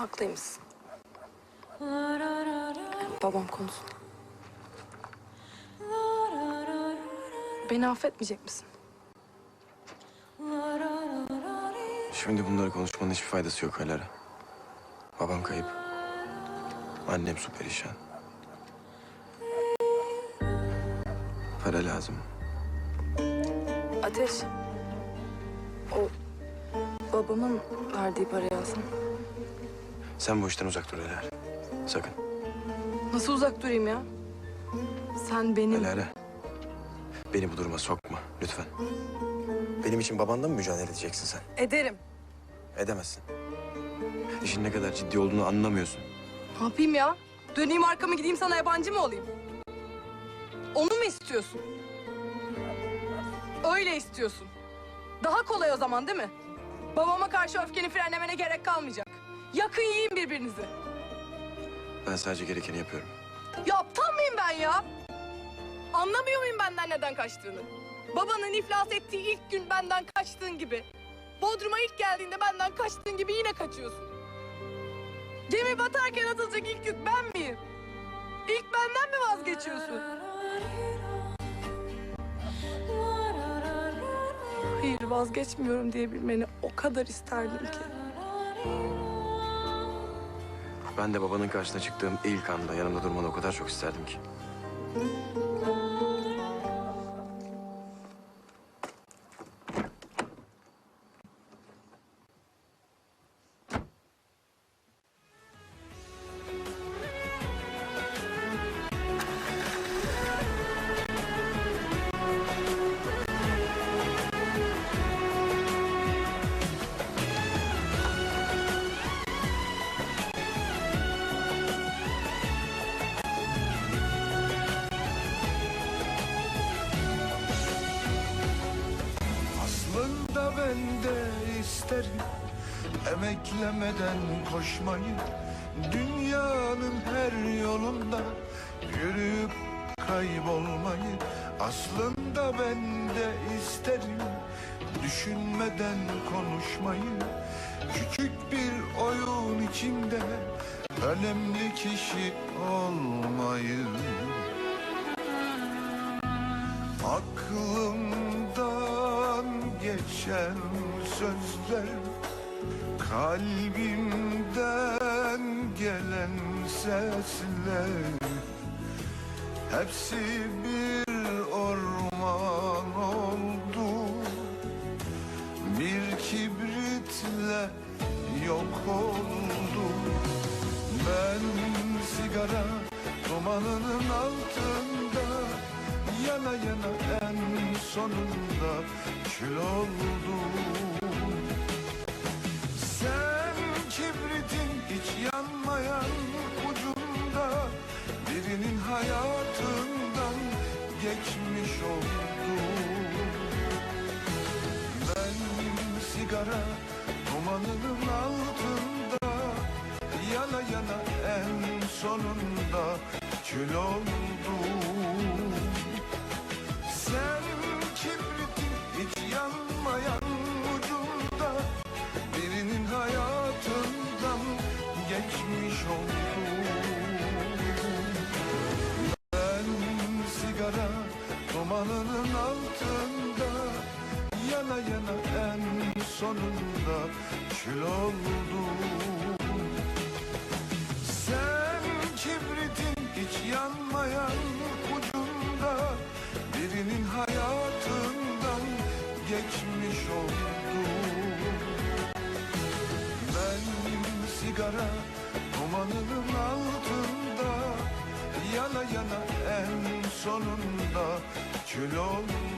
haklıymışsın. Babam konusunda. Beni affetmeyecek misin? Şimdi bunları konuşmanın hiçbir faydası yok Alara. Babam kayıp. Annem su perişan. Para lazım. Ateş. O babamın verdiği parayı alsın. Sen bu işten uzak dur Alara. Sakın. Nasıl uzak durayım ya? Sen benim... Alara. Beni bu duruma sokma lütfen. Benim için babanla mı mücadele edeceksin sen? Ederim. Edemezsin. İşin ne kadar ciddi olduğunu anlamıyorsun. Ne yapayım ya? Döneyim arkamı gideyim sana yabancı mı olayım? Onu mu istiyorsun? Öyle istiyorsun. Daha kolay o zaman değil mi? Babama karşı öfkeni frenlemene gerek kalmayacak. Yakın yiyin birbirinizi. Ben sadece gerekeni yapıyorum. Ya aptal mıyım ben ya? Anlamıyor muyum benden neden kaçtığını? Babanın iflas ettiği ilk gün benden kaçtığın gibi. Bodrum'a ilk geldiğinde benden kaçtığın gibi yine kaçıyorsun. Gemi batarken atılacak ilk yük ben miyim? İlk benden mi vazgeçiyorsun? Hayır vazgeçmiyorum diyebilmeni o kadar isterdim ki. Ben de babanın karşısına çıktığım ilk anda yanımda durmanı o kadar çok isterdim ki. De isterim. Emeklemeden koşmayı Dünyanın her yolunda Yürüyüp kaybolmayı Aslında ben de isterim. Düşünmeden konuşmayı Küçük bir oyun içinde Önemli kişi olmayı. Aklımdan geçen sözler Kalbimden gelen sesler. Hepsi bir orman oldu. Bir kibritle yok oldu. Ben sigara dumanının altında Yana yana sonunda kül oldum. Sen kibritin hiç yanmayan ucunda Birinin hayatından geçmiş oldum. Ben sigara dumanının altında Yana yana en sonunda kül oldum dumanının altında Yana yana en sonunda kül oldum. Sen kibritin hiç yanmayan ucunda Birinin hayatından geçmiş oldum. Ben sigara dumanının altında Yana yana en sonunda kül oldum